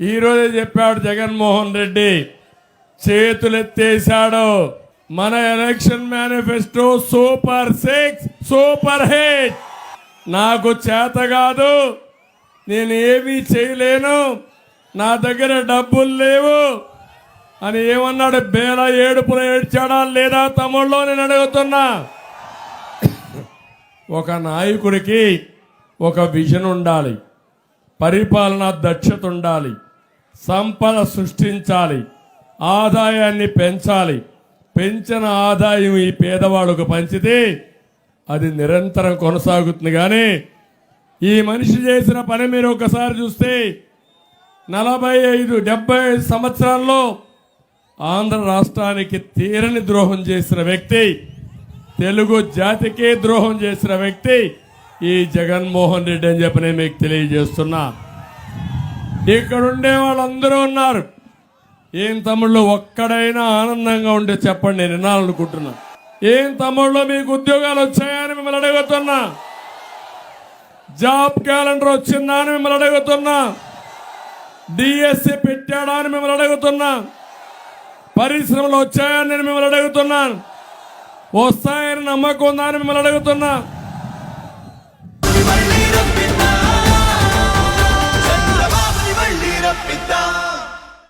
ఈరోజే చెప్పాడు జగన్మోహన్ రెడ్డి చేతులెత్తేశాడు మన election manifesto super six super hit. నాకు చేత కాదు నేను ఏమీ చేయలేను నా దగ్గర డబ్బులు లేవు అని ఏమన్నాడు? బేల ఏడుపులు ఏడ్చాడా? లేదా తమ్ముళ్ళు నేను అడుగుతున్నా. ఒక నాయకుడికి ఒక విజన్ ఉండాలి పరిపాలన దక్షత ఉండాలి. సంపద సృష్టించాలి ఆదాయాన్ని పెంచాలి. పెంచిన ఆదాయం ఈ పేదవాడుకు పంచితే అది నిరంతరం కొనసాగుతుంది. కానీ ఈ మనిషి చేసిన పని మీరు ఒకసారి చూస్తే నలభై ఐదు డెబ్బై ఐదు సంవత్సరాల్లో ఆంధ్ర రాష్ట్రానికి తీరని ద్రోహం చేసిన వ్యక్తి తెలుగు జాతికే ద్రోహం చేసిన వ్యక్తి ఈ జగన్మోహన్ రెడ్డి అని చెప్పి నేను మీకు తెలియజేస్తున్నా. ఇక్కడ ఉండే వాళ్ళందరూ ఉన్నారు. ఏం తమ్ముళ్ళు ఒక్కడైనా ఆనందంగా ఉంటే చెప్పండి నేను వినాలనుకుంటున్నా. ఏం తమ్ముళ్ళు మీకు ఉద్యోగాలు వచ్చాయని మిమ్మల్ని అడుగుతున్నా. జాబ్ క్యాలెండర్ వచ్చిందా అని మిమ్మల్ని అడుగుతున్నా. డిఎస్సి పెట్టాడా అని మిమ్మల్ని అడుగుతున్నా. పరిశ్రమలు వచ్చాయని నేను మిమ్మల్ని అడుగుతున్నాను వస్తాయని నమ్మకం ఉందా అని మిమ్మల్ని అడుగుతున్నా.